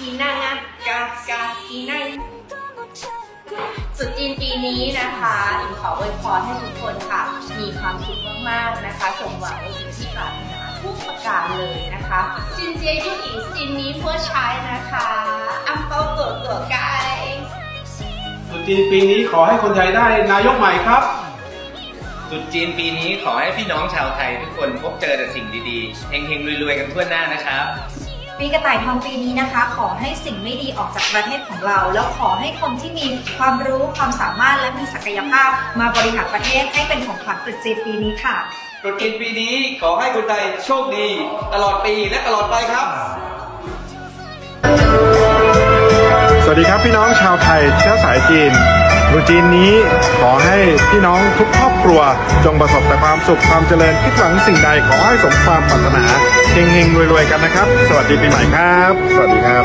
กีนังอะกากากีนังสุดจีนปีนี้นะคะหญิงขออวยพรให้ทุกคนค่ะ มีความสุขมากๆนะคะสมหวังในสิ่งที่ปรารถนาทุกประการเลยนะคะจินเจียยุ่หญิงจินนี้เพื่อใช้นะคะอัมเปาเกิดเกิดไกตรุษจีนปีนี้ขอให้คนไทยได้นายกใหม่ครับตรุษจีนปีนี้ขอให้พี่น้องชาวไทยทุกคนพบเจอแต่สิ่งดีๆ เฮงๆรวยๆ กันทั่วหน้านะครับ ปีกระต่ายทองปีนี้นะคะ ขอให้สิ่งไม่ดีออกจากประเทศของเรา แล้วขอให้คนที่มีความรู้ความสามารถและมีศักยภาพมาบริหารประเทศให้เป็นของขวัญตรุษจีนปีนี้ค่ะ ตรุษจีนปีนี้ขอให้คนไทยโชคดี ตลอดปีและตลอดไปครับ สวัสดีครับพี่น้องชาวไทยเชื้อสายจีน ตรุษจีนนี้ขอให้พี่น้องทุกครอบครัว จงประสบแต่ความสุขความเจริญคิดหวังสิ่งใดขอให้สมความปรารถนาเฮงๆรวยๆกันนะครับ สวัสดีปีใหม่ครับ สวัสดีครับ